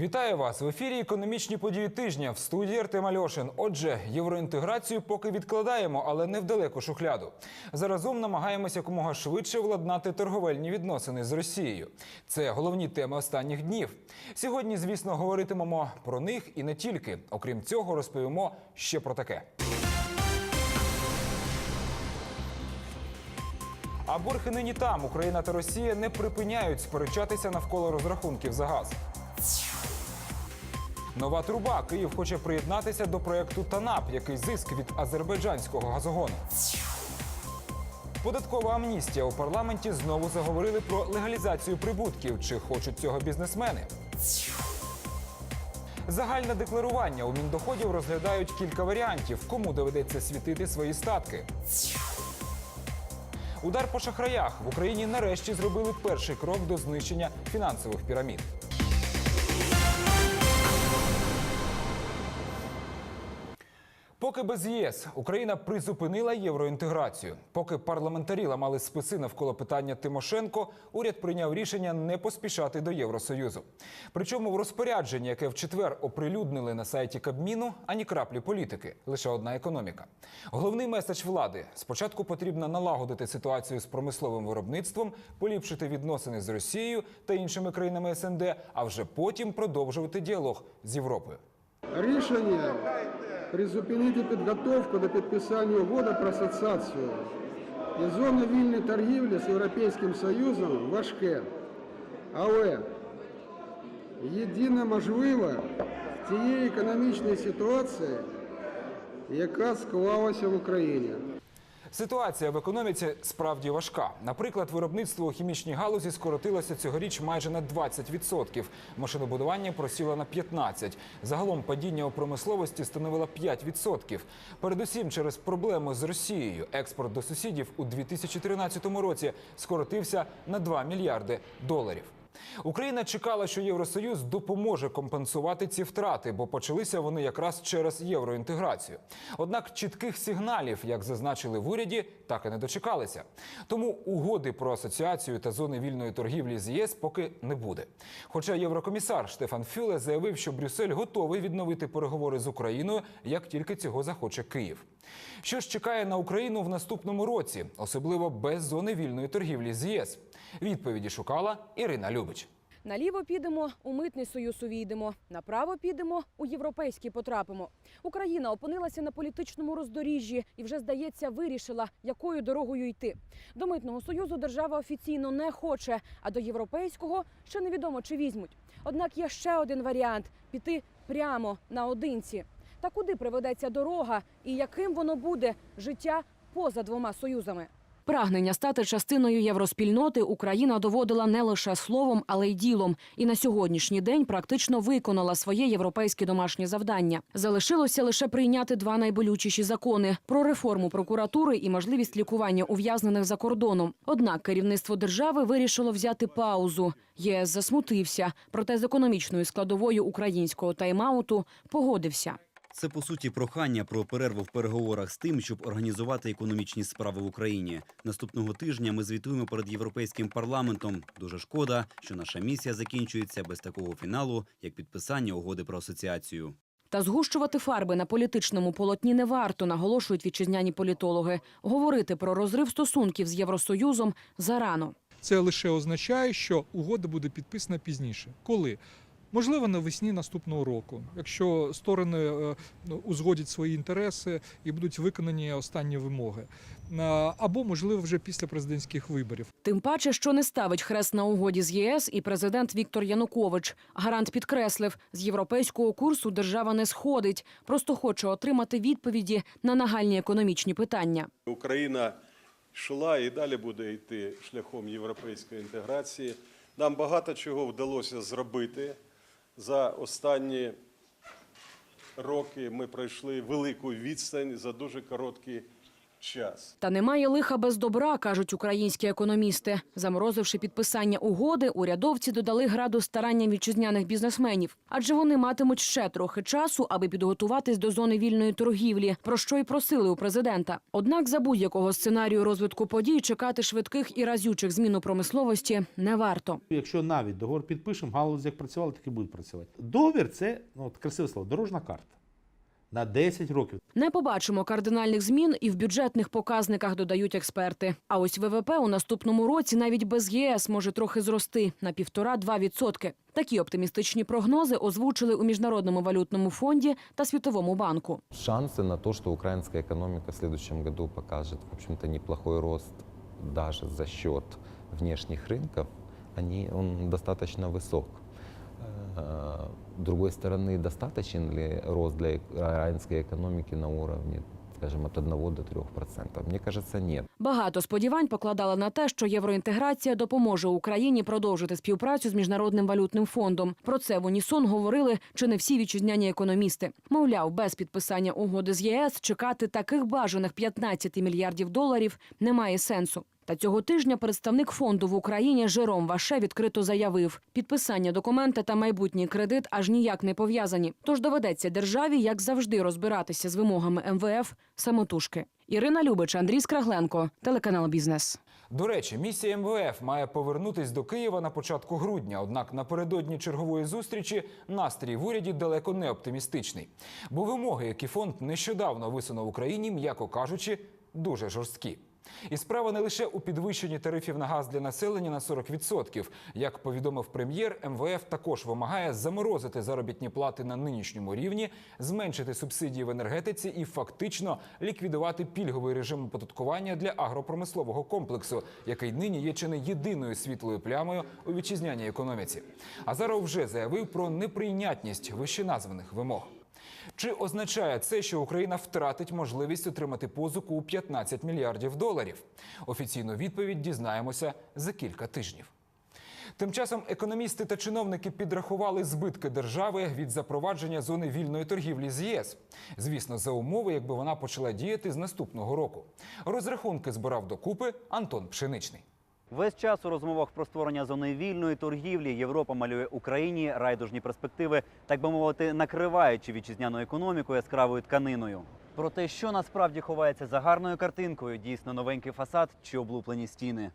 Вітаю вас в ефірі. Економічні події тижня в студії Артем Альошин. Отже, євроінтеграцію поки відкладаємо, але не в далеку шухляду. Заразом намагаємося якомога швидше владнати торговельні відносини з Росією. Це головні теми останніх днів. Сьогодні, звісно, говоритимемо про них і не тільки. Окрім цього, розповімо ще про таке. А борги нині там. Україна та Росія не припиняють сперечатися навколо розрахунків за газ. Нова труба. Київ хоче приєднатися до проєкту ТАНАП, який зиск від азербайджанського газогону. Податкова амністія у парламенті знову заговорили про легалізацію прибутків. Чи хочуть цього бізнесмени? Загальне декларування у міндоходів розглядають кілька варіантів, кому доведеться світити свої статки. Удар по шахраях в Україні нарешті зробили перший крок до знищення фінансових пірамід. Поки без ЄС Україна призупинила євроінтеграцію. Поки парламентарі ламали списи навколо питання Тимошенко, уряд прийняв рішення не поспішати до Євросоюзу. Причому в розпорядженні, яке в четвер оприлюднили на сайті Кабміну, ані краплі політики, лише одна економіка. Головний меседж влади: спочатку потрібно налагодити ситуацію з промисловим виробництвом, поліпшити відносини з Росією та іншими країнами СНД, а вже потім продовжувати діалог з Європою. Рішення призупинити підготовку до підписання угоди про асоціацію і зони вільної торгівлі з Європейським Союзом важке. Але єдине можливе в тієї економічної ситуації, яка склалася в Україні. Ситуація в економіці справді важка. Наприклад, виробництво у хімічній галузі скоротилося цьогоріч майже на 20%. Машинобудування просіло на 15%. Загалом падіння у промисловості становило 5%. Передусім через проблеми з Росією. Експорт до сусідів у 2013 році скоротився на 2 мільярди доларів. Україна чекала, що Євросоюз допоможе компенсувати ці втрати, бо почалися вони якраз через євроінтеграцію. Однак чітких сигналів, як зазначили в уряді, так і не дочекалися. Тому угоди про асоціацію та зони вільної торгівлі з ЄС поки не буде. Хоча єврокомісар Штефан Фюле заявив, що Брюссель готовий відновити переговори з Україною, як тільки цього захоче Київ. Що ж чекає на Україну в наступному році, особливо без зони вільної торгівлі з ЄС? Відповіді шукала Ірина Любич. Наліво підемо, у митний союз увійдемо. Направо підемо, у європейський потрапимо. Україна опинилася на політичному роздоріжжі і вже здається вирішила, якою дорогою йти. До митного союзу держава офіційно не хоче, а до європейського ще невідомо чи візьмуть. Однак є ще один варіант піти прямо наодинці. Та куди приведеться дорога і яким воно буде життя поза двома союзами? Прагнення стати частиною євроспільноти Україна доводила не лише словом, але й ділом. І на сьогоднішній день практично виконала своє європейське домашнє завдання. Залишилося лише прийняти два найболючіші закони про реформу прокуратури і можливість лікування ув'язнених за кордоном. Однак керівництво держави вирішило взяти паузу. ЄС засмутився, проте з економічною складовою українського тайм-ауту погодився. Це по суті прохання про перерву в переговорах з тим, щоб організувати економічні справи в Україні. Наступного тижня ми звітуємо перед європейським парламентом. Дуже шкода, що наша місія закінчується без такого фіналу, як підписання угоди про асоціацію. Та згущувати фарби на політичному полотні не варто, наголошують вітчизняні політологи. Говорити про розрив стосунків з Євросоюзом зарано. Це лише означає, що угода буде підписана пізніше. Коли? Можливо, навесні наступного року, якщо сторони е, ну, узгодять свої інтереси і будуть виконані останні вимоги, Е, або можливо вже після президентських виборів. Тим паче, що не ставить хрест на угоді з ЄС і президент Віктор Янукович. Гарант підкреслив, з європейського курсу держава не сходить, просто хоче отримати відповіді на нагальні економічні питання. Україна йшла і далі буде йти шляхом європейської інтеграції. Нам багато чого вдалося зробити. За останні роки ми пройшли велику відстань за дуже короткий час. Та немає лиха без добра, кажуть українські економісти. Заморозивши підписання угоди, урядовці додали граду старанням вітчизняних бізнесменів, адже вони матимуть ще трохи часу, аби підготуватись до зони вільної торгівлі, про що й просили у президента. Однак за будь-якого сценарію розвитку подій чекати швидких і разючих змін у промисловості не варто. Якщо навіть договор підпишемо, галузі як працювали, так і будуть працювати. Договір це ну, от красиве слово, дорожна карта на 10 років. Не побачимо кардинальних змін і в бюджетних показниках, додають експерти. А ось ВВП у наступному році навіть без ЄС може трохи зрости на півтора-два відсотки. Такі оптимістичні прогнози озвучили у міжнародному валютному фонді та світовому банку. Шансы на то, что украинская экономика в следующем году покажет, в общем-то, неплохой рост даже за счет внешних рынков, они, он достаточно высок. Э, С другой стороны, достаточен ли рост для украинской экономики на уровне, скажем, от 1 до 3%? Мне кажется, нет. Багато сподівань покладали на те, що євроінтеграція допоможе Україні продовжити співпрацю з міжнародним валютним фондом. Про це в унісон говорили чи не всі вітчизняні економісти. Мовляв, без підписання угоди з ЄС чекати таких бажаних 15 мільярдів доларів немає сенсу. Та цього тижня представник фонду в Україні Жером Ваше відкрито заявив, підписання документа та майбутній кредит аж ніяк не пов'язані. Тож доведеться державі, як завжди, розбиратися з вимогами МВФ самотужки. Ірина Любич, Андрій Скрагленко, телеканал Бізнес. До речі, місія МВФ має повернутись до Києва на початку грудня. Однак напередодні чергової зустрічі настрій в уряді далеко не оптимістичний. Бо вимоги, які фонд нещодавно висунув Україні, м'яко кажучи, дуже жорсткі. І справа не лише у підвищенні тарифів на газ для населення на 40%. Як повідомив прем'єр, МВФ також вимагає заморозити заробітні плати на нинішньому рівні, зменшити субсидії в енергетиці і фактично ліквідувати пільговий режим оподаткування для агропромислового комплексу, який нині є чи не єдиною світлою плямою у вітчизняній економіці. Азаров вже заявив про неприйнятність вищеназваних вимог. Чи означає це, що Україна втратить можливість отримати позику у 15 мільярдів доларів? Офіційну відповідь дізнаємося за кілька тижнів. Тим часом економісти та чиновники підрахували збитки держави від запровадження зони вільної торгівлі з ЄС. Звісно, за умови, якби вона почала діяти з наступного року. Розрахунки збирав докупи Антон Пшеничний. Весь час у розмовах про створення зони вільної торгівлі Європа малює Україні райдужні перспективи, так би мовити, накриваючи вітчизняну економіку яскравою тканиною. Про те, що насправді ховається за гарною картинкою, дійсно новенький фасад чи облуплені стіни.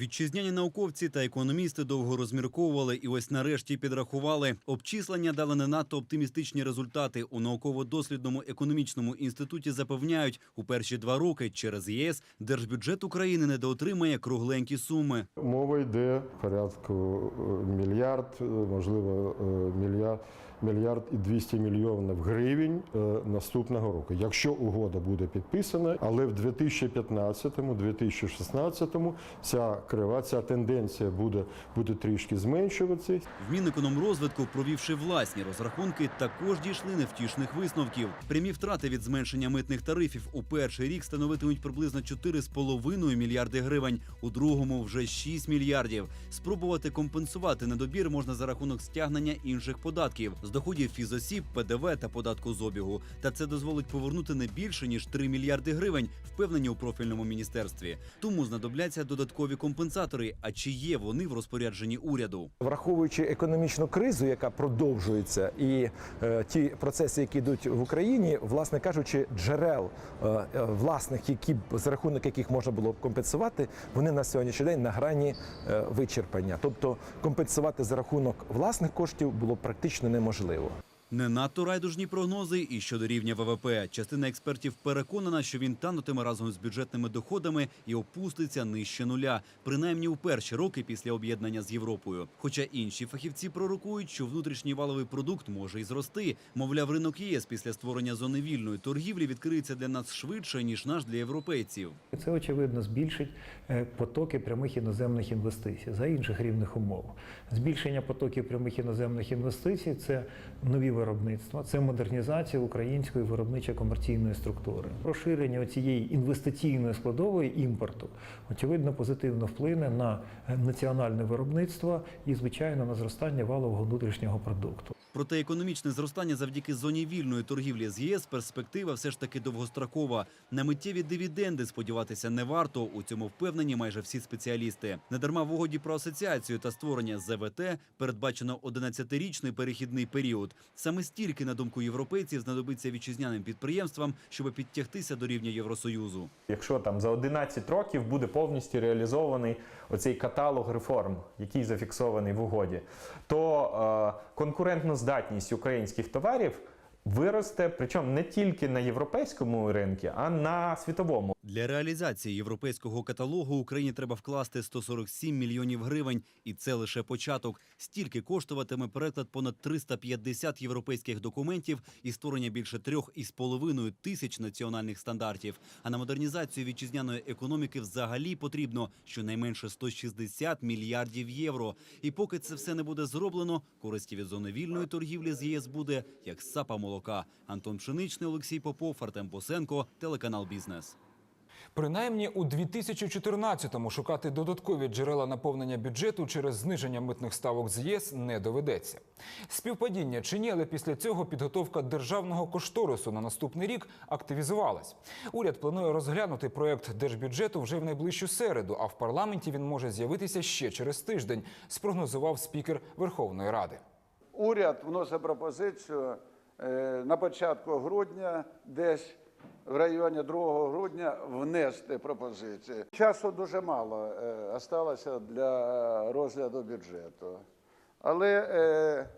Вітчизняні науковці та економісти довго розмірковували і ось нарешті підрахували. Обчислення дали не надто оптимістичні результати. У науково-дослідному економічному інституті запевняють, у перші два роки через ЄС держбюджет України недоотримає кругленькі суми. Мова йде порядку е, мільярд, е, можливо, е, мільярд, мільярд і 200 мільйонів гривень е, наступного року, якщо угода буде підписана. Але в 2015-2016 ця крива, ця тенденція буде, буде трішки зменшуватися. В Мінекономрозвитку, провівши власні розрахунки, також дійшли невтішних висновків. Прямі втрати від зменшення митних тарифів у перший рік становитимуть приблизно 4,5 мільярди гривень, у другому вже 6 мільярдів. Спробувати компенсувати недобір можна за рахунок стягнення інших податків з доходів фізосіб, ПДВ та податку з обігу. Та це дозволить повернути не більше ніж 3 мільярди гривень, впевнені у профільному міністерстві. Тому знадобляться додаткові компенсатори. А чи є вони в розпорядженні уряду? Враховуючи економічну кризу, яка продовжується, і е, ті процеси, які йдуть в Україні, власне кажучи, джерел е, е, власних, які за рахунок яких можна було б компенсувати, вони на сьогоднішній день на грані е, вичерпання. Тобто компенсувати за рахунок власних коштів було практично неможливо важливо. Не надто райдужні прогнози і щодо рівня ВВП. Частина експертів переконана, що він танутиме разом з бюджетними доходами і опуститься нижче нуля, принаймні у перші роки після об'єднання з Європою. Хоча інші фахівці пророкують, що внутрішній валовий продукт може і зрости. Мовляв, ринок ЄС після створення зони вільної торгівлі відкриється для нас швидше ніж наш для європейців. Це очевидно збільшить е, потоки прямих іноземних інвестицій за інших рівних умов. Збільшення потоків прямих іноземних інвестицій це нові виробництва, це модернізація української виробничо-комерційної структури. Розширення цієї інвестиційної складової імпорту очевидно позитивно вплине на національне виробництво і, звичайно, на зростання валового внутрішнього продукту. Проте економічне зростання завдяки зоні вільної торгівлі з ЄС перспектива все ж таки довгострокова. На миттєві дивіденди сподіватися не варто. У цьому впевнені майже всі спеціалісти. Недарма в угоді про асоціацію та створення ЗВТ передбачено 11-річний перехідний період. Саме стільки, на думку європейців, знадобиться вітчизняним підприємствам, щоб підтягтися до рівня Євросоюзу. Якщо там за 11 років буде повністю реалізований оцей каталог реформ, який зафіксований в угоді, то е, конкурентноздатність українських товарів виросте, причому не тільки на європейському ринку, а на світовому. Для реалізації європейського каталогу Україні треба вкласти 147 мільйонів гривень, і це лише початок. Стільки коштуватиме переклад понад 350 європейських документів і створення більше трьох із половиною тисяч національних стандартів. А на модернізацію вітчизняної економіки взагалі потрібно щонайменше 160 мільярдів євро. І поки це все не буде зроблено, користі від зони вільної торгівлі з ЄС буде як сапа молока. Антон Пшеничний, Олексій Попов, Артем Посенко, телеканал Бізнес. Принаймні у 2014-му шукати додаткові джерела наповнення бюджету через зниження митних ставок з ЄС не доведеться. Співпадіння чи ні, але після цього підготовка державного кошторису на наступний рік активізувалась. Уряд планує розглянути проект держбюджету вже в найближчу середу, а в парламенті він може з'явитися ще через тиждень, спрогнозував спікер Верховної Ради. Уряд вносить пропозицію на початку грудня, десь в районі 2 грудня, внести пропозиції. Часу дуже мало залишилося осталося для розгляду бюджету. Але е,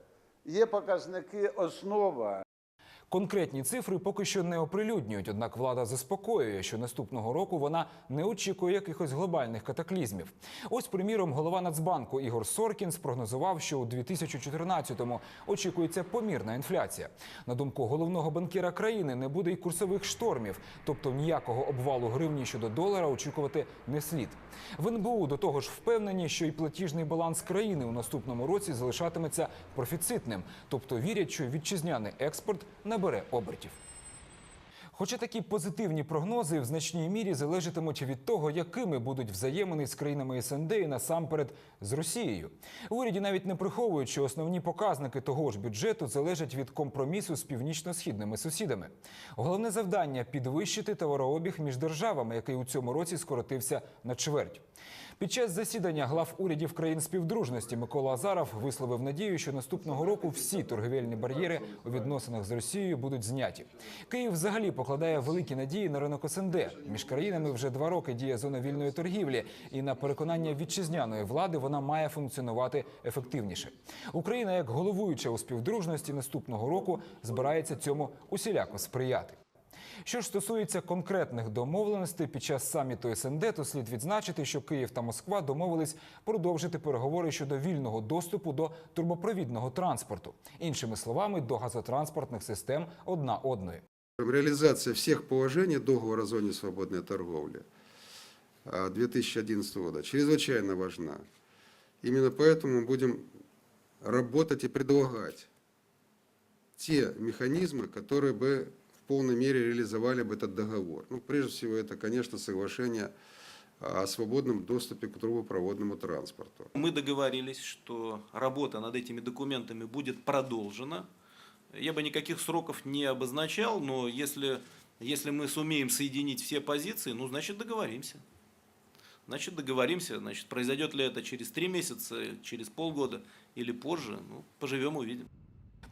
є показники основа. Конкретні цифри поки що не оприлюднюють, однак влада заспокоює, що наступного року вона не очікує якихось глобальних катаклізмів. Ось, приміром, голова Нацбанку Ігор Соркін спрогнозував, що у 2014-му очікується помірна інфляція. На думку головного банкіра країни, не буде й курсових штормів, тобто ніякого обвалу гривні щодо долара очікувати не слід. В НБУ до того ж впевнені, що і платіжний баланс країни у наступному році залишатиметься профіцитним, тобто вірять, що вітчизняний експорт набере обертів. Хоча такі позитивні прогнози в значній мірі залежатимуть від того, якими будуть взаємини з країнами СНД і насамперед з Росією. В уряді навіть не приховують, що основні показники того ж бюджету залежать від компромісу з північно-східними сусідами. Головне завдання підвищити товарообіг між державами, який у цьому році скоротився на чверть. Під час засідання глав урядів країн співдружності Микола Азаров висловив надію, що наступного року всі торговельні бар'єри у відносинах з Росією будуть зняті. Київ взагалі покладає великі надії на ринок СНД. Між країнами вже два роки діє зона вільної торгівлі, і на переконання вітчизняної влади вона має функціонувати ефективніше. Україна, як головуюча у співдружності наступного року, збирається цьому усіляко сприяти. Що ж стосується конкретних домовленостей під час саміту СНД, то слід відзначити, що Київ та Москва домовились продовжити переговори щодо вільного доступу до турбопровідного транспорту, іншими словами, до газотранспортних систем одна одної. Реализация всех положений договора о зоне свободной торговли а, 2011 года чрезвычайно важна. Именно поэтому мы будем работать и предлагать те механизмы, которые бы в полной мере реализовали бы этот договор. Ну, прежде всего, это, конечно, соглашение о свободном доступе к трубопроводному транспорту. Мы договорились, что работа над этими документами будет продолжена. Я бы никаких сроков не обозначал, но если, если мы сумеем соединить все позиции, ну, значит, договоримся. Значит, договоримся. Значит, произойдет ли это через три месяца, через полгода или позже, ну, поживем, увидим.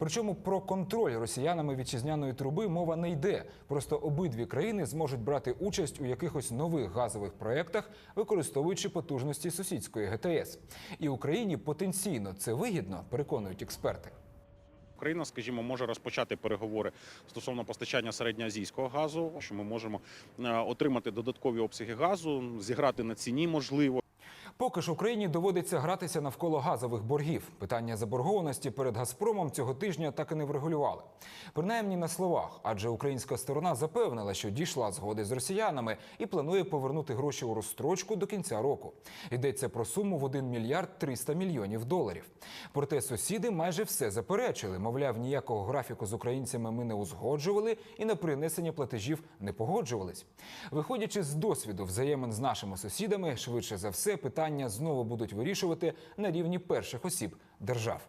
Причому про контроль росіянами вітчизняної труби мова не йде. Просто обидві країни зможуть брати участь у якихось нових газових проєктах, використовуючи потужності сусідської ГТС. І Україні потенційно це вигідно, переконують експерти. Україна, скажімо, може розпочати переговори стосовно постачання середньоазійського газу, що ми можемо е, отримати додаткові обсяги газу, зіграти на ціні можливо. Поки ж Україні доводиться гратися навколо газових боргів. Питання заборгованості перед Газпромом цього тижня так і не врегулювали. Принаймні на словах, адже українська сторона запевнила, що дійшла згоди з росіянами і планує повернути гроші у розстрочку до кінця року. Йдеться про суму в 1 мільярд 300 мільйонів доларів. Проте сусіди майже все заперечили. Мовляв, ніякого графіку з українцями ми не узгоджували і на принесення платежів не погоджувались. Виходячи з досвіду взаємин з нашими сусідами, швидше за все питання знову будуть вирішувати на рівні перших осіб держав.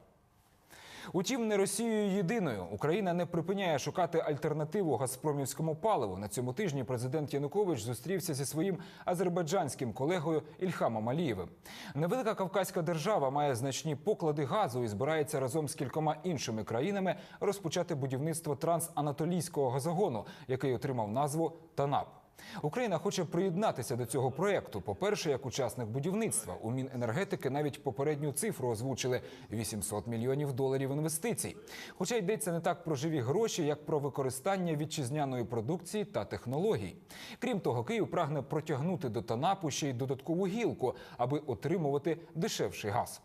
Утім, не Росією єдиною Україна не припиняє шукати альтернативу газпромівському паливу. На цьому тижні президент Янукович зустрівся зі своїм азербайджанським колегою Ільхамом Алієвим. Невелика кавказька держава має значні поклади газу і збирається разом з кількома іншими країнами розпочати будівництво трансанатолійського газогону, який отримав назву ТАНАП. Україна хоче приєднатися до цього проєкту. По-перше, як учасник будівництва у Міненергетики навіть попередню цифру озвучили 800 мільйонів доларів інвестицій. Хоча йдеться не так про живі гроші, як про використання вітчизняної продукції та технологій. Крім того, Київ прагне протягнути до ТАНАПу ще й додаткову гілку, аби отримувати дешевший газ.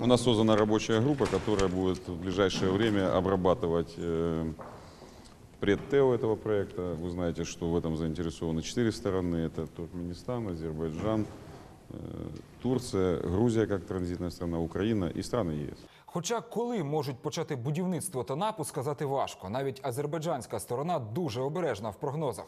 У нас создана рабочая группа, которая будет в ближайшее время обрабатывать э, предтео этого проекта. Вы знаете, что в этом заинтересованы четыре стороны. Это Туркменистан, Азербайджан, э, Турция, Грузия как транзитная страна, Украина и страны ЕС. Хоча коли можуть почати будівництво ТАНАПу, сказати важко. Навіть азербайджанська сторона дуже обережна в прогнозах.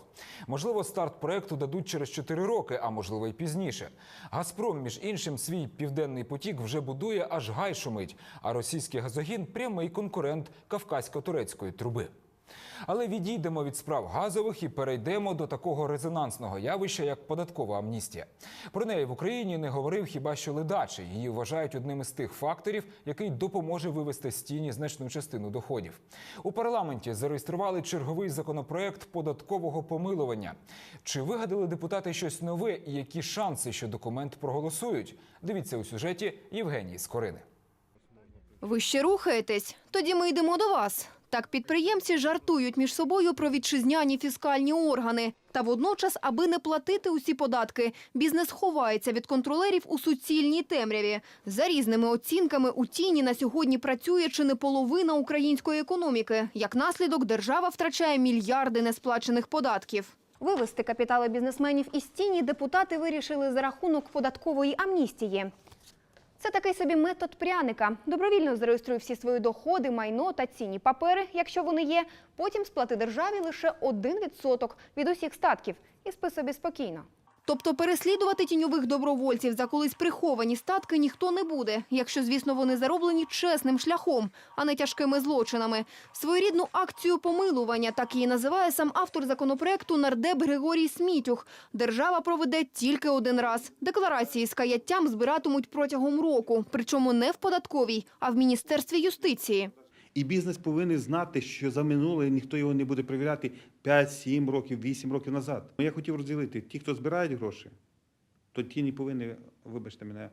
Можливо, старт проекту дадуть через 4 роки, а можливо й пізніше. Газпром, між іншим, свій південний потік вже будує аж гай шумить. А російський газогін прямий конкурент кавказько-турецької труби. Але відійдемо від справ газових і перейдемо до такого резонансного явища, як податкова амністія. Про неї в Україні не говорив хіба що ледачий. Її вважають одним із тих факторів, який допоможе вивести з тіні значну частину доходів. У парламенті зареєстрували черговий законопроект податкового помилування. Чи вигадали депутати щось нове і які шанси, що документ проголосують? Дивіться у сюжеті Євгенії Скорини. Ви ще рухаєтесь? Тоді ми йдемо до вас. Так підприємці жартують між собою про вітчизняні фіскальні органи. Та водночас, аби не платити усі податки, бізнес ховається від контролерів у суцільній темряві. За різними оцінками у тіні на сьогодні працює чи не половина української економіки. Як наслідок, держава втрачає мільярди несплачених податків. Вивести капітали бізнесменів із тіні депутати вирішили за рахунок податкової амністії. Це такий собі метод пряника. Добровільно зареєструй всі свої доходи, майно та цінні папери, якщо вони є. Потім сплати державі лише 1% від усіх статків і спи собі спокійно. Тобто переслідувати тіньових добровольців за колись приховані статки ніхто не буде, якщо, звісно, вони зароблені чесним шляхом, а не тяжкими злочинами. Своєрідну акцію помилування, так її називає сам автор законопроекту нардеп Григорій Смітюх. Держава проведе тільки один раз. Декларації з каяттям збиратимуть протягом року, причому не в податковій, а в Міністерстві юстиції. І бізнес повинен знати, що за минуле ніхто його не буде перевіряти 5, 7 років, 8 років назад. Я хотів розділити ті, хто збирають гроші, то ті не повинні, вибачте мене,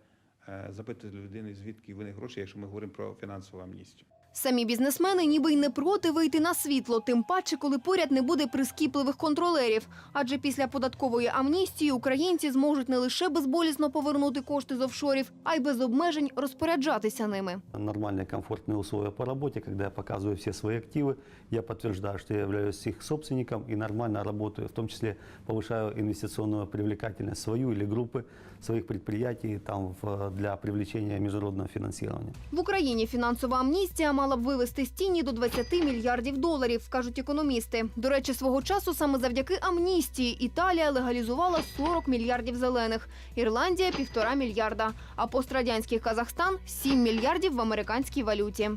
е, запитати людини, звідки вони гроші, якщо ми говоримо про фінансову амністію. Самі бізнесмени ніби й не проти вийти на світло, тим паче, коли поряд не буде прискіпливих контролерів. Адже після податкової амністії українці зможуть не лише безболісно повернути кошти з офшорів, а й без обмежень розпоряджатися ними. Нормальные комфортные условия по работе, когда я показываю все свои активы, я подтверждаю, что я являюсь их собственником и нормально работаю, в том числе повышаю инвестиционную привлекательность свою или группы своих предприятий там, в- для привлечения международного финансирования. В Україні фінансова амністія мала б вивести з тіні до 20 мільярдів доларів, кажуть економісти. До речі, свого часу саме завдяки амністії Італія легалізувала 40 мільярдів зелених, Ірландія півтора мільярда, а пострадянський Казахстан 7 мільярдів в американській валюті.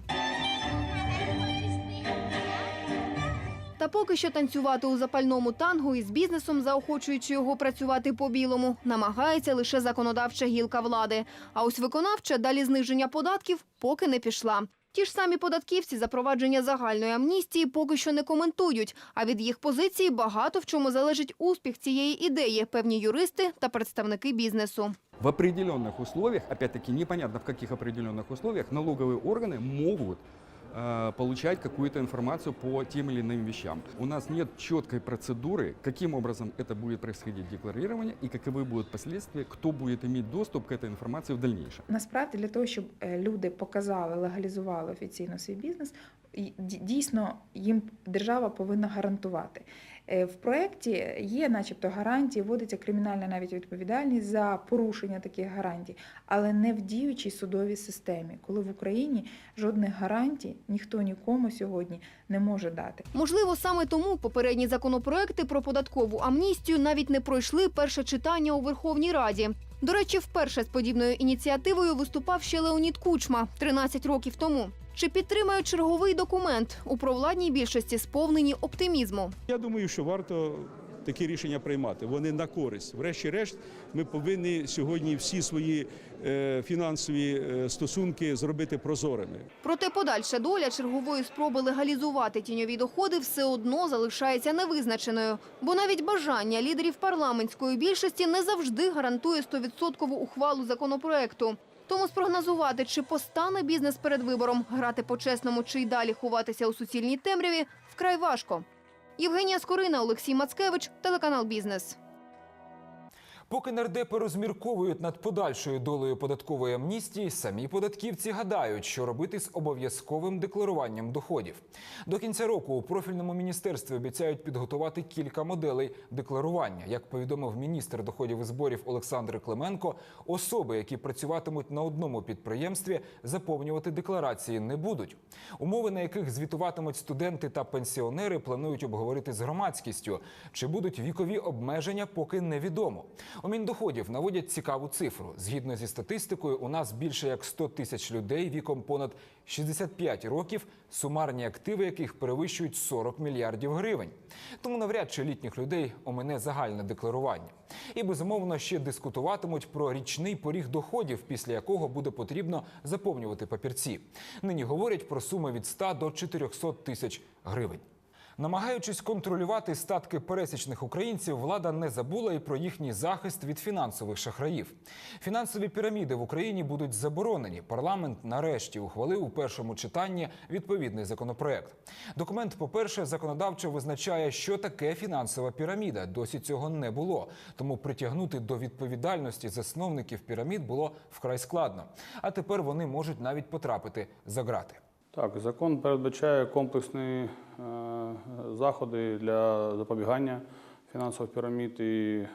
Та поки що танцювати у запальному тангу із бізнесом, заохочуючи його працювати по-білому, намагається лише законодавча гілка влади. А ось виконавча далі зниження податків поки не пішла. Ті ж самі податківці запровадження загальної амністії поки що не коментують. А від їх позиції багато в чому залежить успіх цієї ідеї, певні юристи та представники бізнесу. В определенных условиях, опять-таки непонятно в каких определенных условиях, налоговые органы могут э, получать какую-то информацию по тем или иным вещам. У нас нет четкой процедуры, каким образом это будет происходить декларирование и каковы будут последствия, кто будет иметь доступ к этой информации в дальнейшем. Насправді для того, щоб е, люди показали, легалізували офіційно свій бізнес, і ді- дійсно їм держава повинна гарантувати. Е, В проєкті є, начебто, гарантії, вводиться кримінальна навіть відповідальність за порушення таких гарантій, але не в діючій судовій системі, коли в Україні жодних гарантій ніхто нікому сьогодні не може дати. Можливо, саме тому попередні законопроекти про податкову амністію навіть не пройшли перше читання у Верховній Раді. До речі, вперше з подібною ініціативою виступав ще Леонід Кучма 13 років тому. Чи підтримають черговий документ у провладній більшості сповнені оптимізму? Я думаю, що варто такі рішення приймати. Вони на користь. Врешті-решт, ми повинні сьогодні всі свої е, фінансові е, стосунки зробити прозорими. Проте подальша доля чергової спроби легалізувати тіньові доходи все одно залишається невизначеною. Бо навіть бажання лідерів парламентської більшості не завжди гарантує 100% ухвалу законопроекту. Тому спрогнозувати, чи постане бізнес перед вибором, грати по-чесному чи й далі ховатися у суцільній темряві, вкрай важко. Євгенія Скорина, Олексій Мацкевич, телеканал Бізнес. Поки нардепи розмірковують над подальшою долею податкової амністії, самі податківці гадають, що робити з обов'язковим декларуванням доходів. До кінця року у профільному міністерстві обіцяють підготувати кілька моделей декларування. Як повідомив міністр доходів і зборів Олександр Клименко, особи, які працюватимуть на одному підприємстві, заповнювати декларації не будуть. Умови, на яких звітуватимуть студенти та пенсіонери, планують обговорити з громадськістю. Чи будуть вікові обмеження, поки невідомо. У Міндоходів наводять цікаву цифру. Згідно зі статистикою, у нас більше як 100 тисяч людей віком понад 65 років, сумарні активи яких перевищують 40 мільярдів гривень. Тому навряд чи літніх людей омине загальне декларування. І безумовно ще дискутуватимуть про річний поріг доходів, після якого буде потрібно заповнювати папірці. Нині говорять про суми від 100 до 400 тисяч гривень. Намагаючись контролювати статки пересічних українців, влада не забула і про їхній захист від фінансових шахраїв. Фінансові піраміди в Україні будуть заборонені. Парламент нарешті ухвалив у першому читанні відповідний законопроект. Документ, по-перше, законодавчо визначає, що таке фінансова піраміда. Досі цього не було. Тому притягнути до відповідальності засновників пірамід було вкрай складно. А тепер вони можуть навіть потрапити за ґрати. Так, закон передбачає комплексні е, заходи для запобігання фінансових пірамід і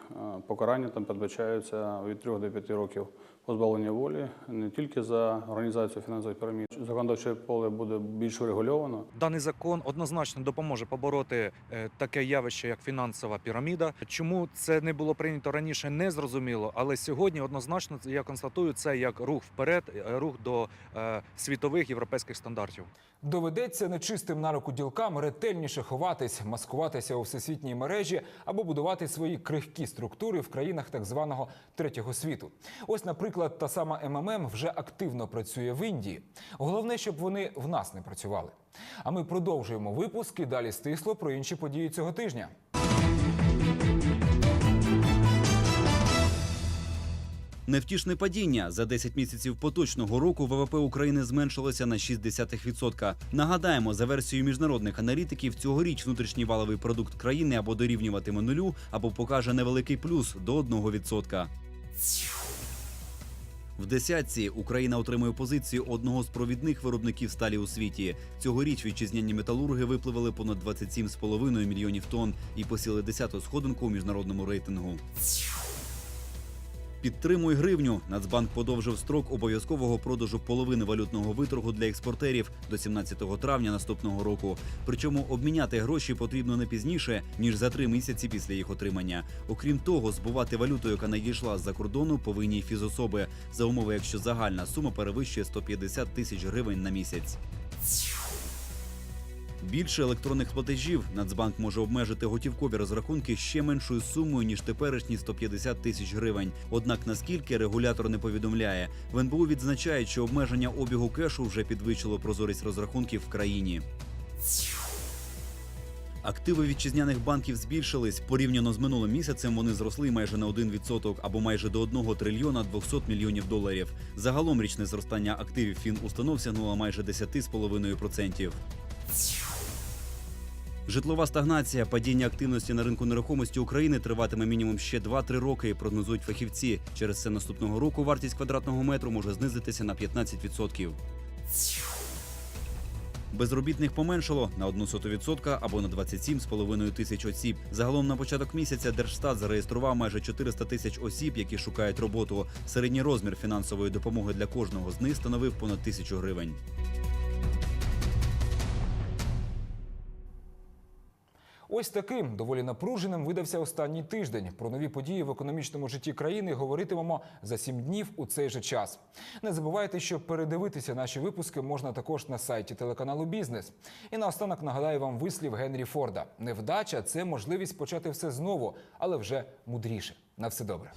покарання там передбачаються від 3 до 5 років позбавлення волі не тільки за організацію фінансових пірамід. Законодавче поле буде більш врегульовано. Даний закон однозначно допоможе побороти е, таке явище, як фінансова піраміда. Чому це не було прийнято раніше, не зрозуміло. Але сьогодні однозначно я констатую це як рух вперед, е, рух до е, світових європейських стандартів. Доведеться нечистим на руку ділкам ретельніше ховатись, маскуватися у всесвітній мережі або будувати свої крихкі структури в країнах так званого третього світу. Ось, наприклад, та сама МММ вже активно працює в Індії. Головне, щоб вони в нас не працювали. А ми продовжуємо випуск і далі стисло про інші події цього тижня. Невтішне падіння за 10 місяців поточного року ВВП України зменшилося на 0,6%. Нагадаємо, за версією міжнародних аналітиків, цьогоріч внутрішній валовий продукт країни або дорівнюватиме нулю, або покаже невеликий плюс до 1%. В десятці Україна отримує позицію одного з провідних виробників сталі у світі. Цьогоріч вітчизняні металурги випливали понад 27,5 мільйонів тонн і посіли десяту сходинку у міжнародному рейтингу. Підтримуй гривню. Нацбанк подовжив строк обов'язкового продажу половини валютного виторгу для експортерів до 17 травня наступного року. Причому обміняти гроші потрібно не пізніше ніж за три місяці після їх отримання. Окрім того, збувати валюту, яка надійшла з-за кордону, повинні фізособи за умови, якщо загальна сума перевищує 150 тисяч гривень на місяць. Більше електронних платежів Нацбанк може обмежити готівкові розрахунки ще меншою сумою ніж теперішні 150 тисяч гривень. Однак наскільки регулятор не повідомляє, в НБУ відзначають, що обмеження обігу кешу вже підвищило прозорість розрахунків в країні. Активи вітчизняних банків збільшились. Порівняно з минулим місяцем вони зросли майже на 1% або майже до 1 трильйона 200 мільйонів доларів. Загалом річне зростання активів фінустанов сягнуло майже 10,5%. Житлова стагнація, падіння активності на ринку нерухомості України триватиме мінімум ще 2-3 роки. Прогнозують фахівці. Через це наступного року вартість квадратного метру може знизитися на 15%. Безробітних поменшало на 1,1% або на 27,5 тисяч осіб. Загалом на початок місяця Держстат зареєстрував майже 400 тисяч осіб, які шукають роботу. Середній розмір фінансової допомоги для кожного з них становив понад тисячу гривень. Ось таким доволі напруженим видався останній тиждень. Про нові події в економічному житті країни говоритимемо за сім днів у цей же час. Не забувайте, що передивитися наші випуски можна також на сайті телеканалу Бізнес. І наостанок нагадаю вам вислів Генрі Форда: невдача це можливість почати все знову, але вже мудріше. На все добре.